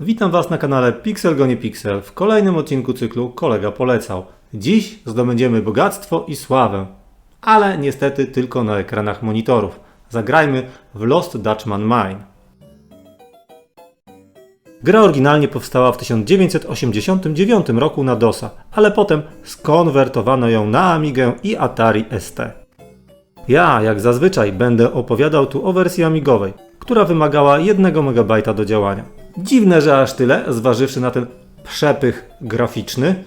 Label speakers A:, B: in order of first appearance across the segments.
A: Witam Was na kanale Pixel Goni Pixel w kolejnym odcinku cyklu Kolega Polecał. Dziś zdobędziemy bogactwo i sławę, ale niestety tylko na ekranach monitorów. Zagrajmy w Lost Dutchman Mine. Gra oryginalnie powstała w 1989 roku na DOSa, ale potem skonwertowano ją na Amigę i Atari ST. Ja, jak zazwyczaj, będę opowiadał tu o wersji amigowej, która wymagała 1 MB do działania. Dziwne, że aż tyle, zważywszy na ten przepych graficzny.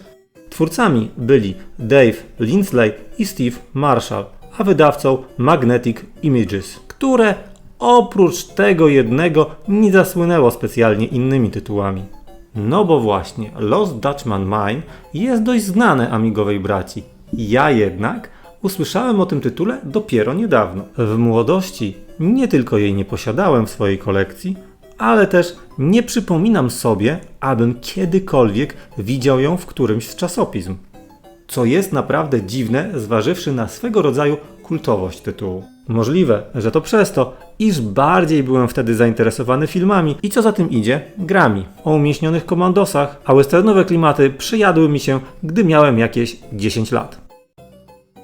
A: Twórcami byli Dave Lindsley i Steve Marshall, a wydawcą Magnetic Images, które oprócz tego jednego nie zasłynęło specjalnie innymi tytułami. No bo właśnie, Lost Dutchman Mine jest dość znane amigowej braci. Ja jednak usłyszałem o tym tytule dopiero niedawno. W młodości nie tylko jej nie posiadałem w swojej kolekcji, ale też nie przypominam sobie, abym kiedykolwiek widział ją w którymś z czasopism. Co jest naprawdę dziwne, zważywszy na swego rodzaju kultowość tytułu. Możliwe, że to przez to, iż bardziej byłem wtedy zainteresowany filmami i co za tym idzie, grami o umieśnionych komandosach, a westernowe klimaty przyjadły mi się, gdy miałem jakieś 10 lat.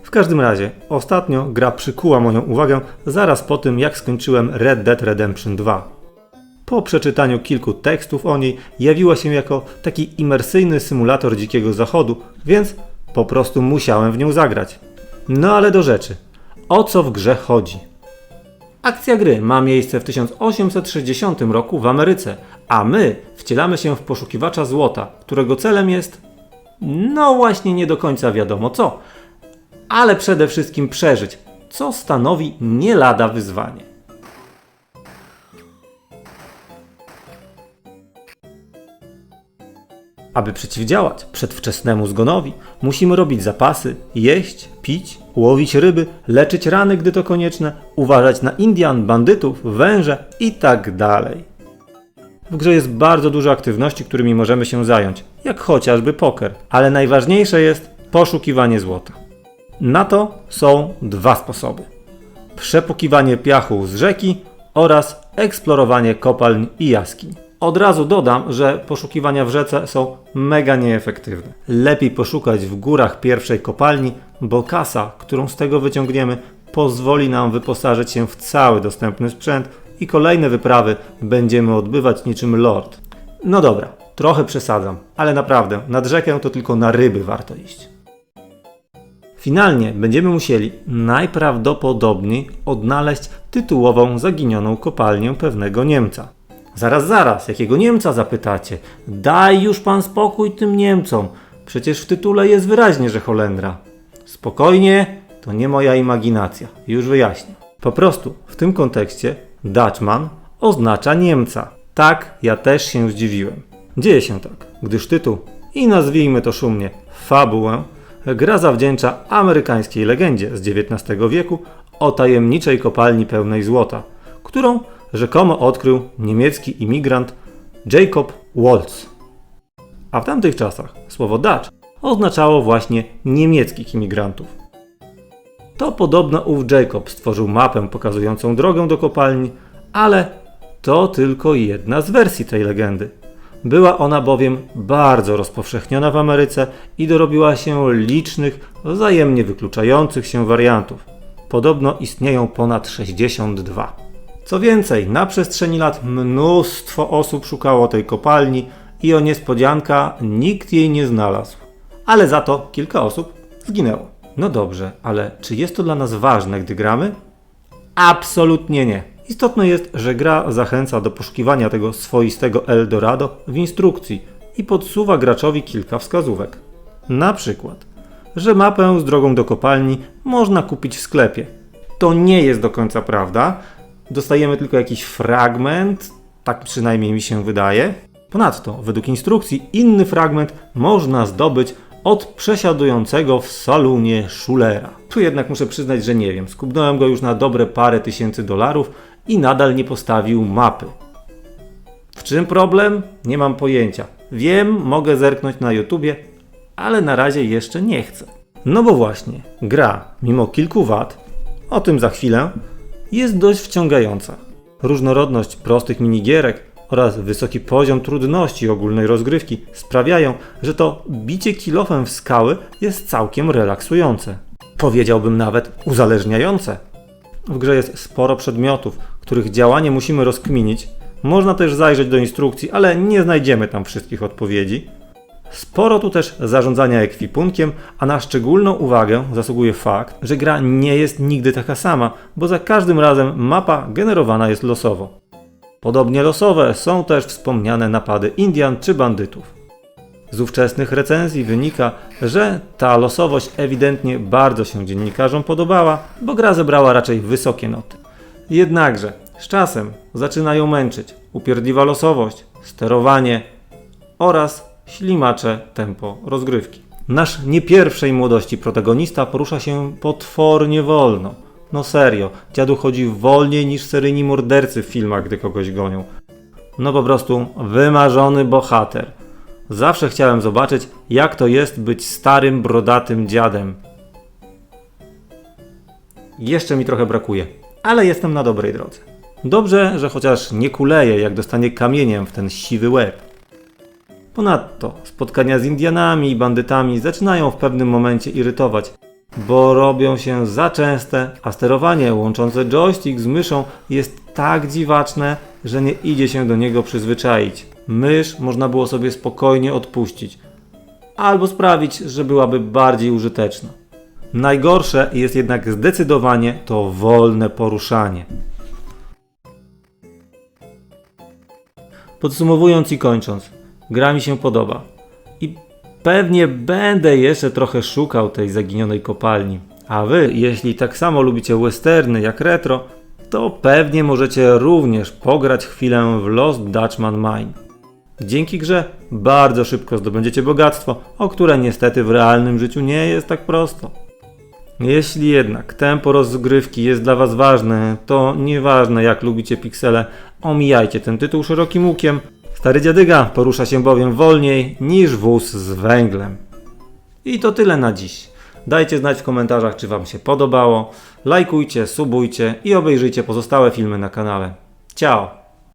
A: W każdym razie, ostatnio gra przykuła moją uwagę zaraz po tym, jak skończyłem Red Dead Redemption 2. Po przeczytaniu kilku tekstów o niej jawiła się jako taki imersyjny symulator dzikiego zachodu, więc po prostu musiałem w nią zagrać. No ale do rzeczy. O co w grze chodzi? Akcja gry ma miejsce w 1860 roku w Ameryce, a my wcielamy się w poszukiwacza złota, którego celem jest no właśnie nie do końca wiadomo co, ale przede wszystkim przeżyć, co stanowi nie lada wyzwanie. Aby przeciwdziałać przedwczesnemu zgonowi, musimy robić zapasy, jeść, pić, łowić ryby, leczyć rany, gdy to konieczne, uważać na Indian, bandytów, węże i tak. W grze jest bardzo dużo aktywności, którymi możemy się zająć, jak chociażby poker, ale najważniejsze jest poszukiwanie złota. Na to są dwa sposoby: przepukiwanie piachu z rzeki oraz eksplorowanie kopalń i jaskiń. Od razu dodam, że poszukiwania w rzece są mega nieefektywne. Lepiej poszukać w górach pierwszej kopalni, bo kasa, którą z tego wyciągniemy, pozwoli nam wyposażyć się w cały dostępny sprzęt i kolejne wyprawy będziemy odbywać niczym lord. No dobra, trochę przesadzam, ale naprawdę, nad rzekę to tylko na ryby warto iść. Finalnie będziemy musieli najprawdopodobniej odnaleźć tytułową zaginioną kopalnię pewnego Niemca. Zaraz, zaraz, jakiego Niemca zapytacie? Daj już pan spokój tym Niemcom. Przecież w tytule jest wyraźnie, że Holendra. Spokojnie, to nie moja imaginacja. Już wyjaśnię. Po prostu w tym kontekście Dutchman oznacza Niemca. Tak, ja też się zdziwiłem. Dzieje się tak, gdyż tytuł i nazwijmy to szumnie fabułę gra zawdzięcza amerykańskiej legendzie z XIX wieku o tajemniczej kopalni pełnej złota, którą rzekomo odkrył niemiecki imigrant Jacob Waltz. A w tamtych czasach słowo Dutch oznaczało właśnie niemieckich imigrantów. To podobno ów Jacob stworzył mapę pokazującą drogę do kopalni, ale to tylko jedna z wersji tej legendy. Była ona bowiem bardzo rozpowszechniona w Ameryce i dorobiła się licznych, wzajemnie wykluczających się wariantów. Podobno istnieją ponad 62. Co więcej, na przestrzeni lat mnóstwo osób szukało tej kopalni i o niespodzianka nikt jej nie znalazł. Ale za to kilka osób zginęło. No dobrze, ale czy jest to dla nas ważne, gdy gramy? Absolutnie nie. Istotne jest, że gra zachęca do poszukiwania tego swoistego Eldorado w instrukcji i podsuwa graczowi kilka wskazówek. Na przykład, że mapę z drogą do kopalni można kupić w sklepie. To nie jest do końca prawda. Dostajemy tylko jakiś fragment, tak przynajmniej mi się wydaje. Ponadto, według instrukcji, inny fragment można zdobyć od przesiadującego w salonie Schulera. Tu jednak muszę przyznać, że nie wiem. Skubnąłem go już na dobre parę tysięcy dolarów i nadal nie postawił mapy. W czym problem? Nie mam pojęcia. Wiem, mogę zerknąć na YouTubie, ale na razie jeszcze nie chcę. No bo właśnie, gra, mimo kilku wad, o tym za chwilę, jest dość wciągająca. Różnorodność prostych minigierek, oraz wysoki poziom trudności ogólnej rozgrywki sprawiają, że to bicie kilofem w skały jest całkiem relaksujące. Powiedziałbym nawet uzależniające. W grze jest sporo przedmiotów, których działanie musimy rozkminić. Można też zajrzeć do instrukcji, ale nie znajdziemy tam wszystkich odpowiedzi. Sporo tu też zarządzania ekwipunkiem, a na szczególną uwagę zasługuje fakt, że gra nie jest nigdy taka sama, bo za każdym razem mapa generowana jest losowo. Podobnie losowe są też wspomniane napady Indian czy bandytów. Z ówczesnych recenzji wynika, że ta losowość ewidentnie bardzo się dziennikarzom podobała, bo gra zebrała raczej wysokie noty. Jednakże z czasem zaczynają męczyć upierdliwa losowość, sterowanie oraz ślimacze tempo rozgrywki. Nasz nie pierwszej młodości protagonista porusza się potwornie wolno. No serio, dziadu chodzi wolniej niż seryjni mordercy w filmach, gdy kogoś gonią. No po prostu wymarzony bohater. Zawsze chciałem zobaczyć, jak to jest być starym, brodatym dziadem. Jeszcze mi trochę brakuje, ale jestem na dobrej drodze. Dobrze, że chociaż nie kuleję, jak dostanie kamieniem w ten siwy łeb. Ponadto spotkania z Indianami i bandytami zaczynają w pewnym momencie irytować, bo robią się za częste, a sterowanie łączące joystick z myszą jest tak dziwaczne, że nie idzie się do niego przyzwyczaić. Mysz można było sobie spokojnie odpuścić, albo sprawić, że byłaby bardziej użyteczna. Najgorsze jest jednak zdecydowanie to wolne poruszanie. Podsumowując i kończąc, gra mi się podoba. I pewnie będę jeszcze trochę szukał tej zaginionej kopalni. A wy, jeśli tak samo lubicie westerny jak retro, to pewnie możecie również pograć chwilę w Lost Dutchman Mine. Dzięki grze bardzo szybko zdobędziecie bogactwo, o które niestety w realnym życiu nie jest tak prosto. Jeśli jednak tempo rozgrywki jest dla Was ważne, to nieważne jak lubicie piksele, omijajcie ten tytuł szerokim łukiem. Stary dziadyga porusza się bowiem wolniej niż wóz z węglem. I to tyle na dziś. Dajcie znać w komentarzach, czy Wam się podobało. Lajkujcie, subujcie i obejrzyjcie pozostałe filmy na kanale. Ciao!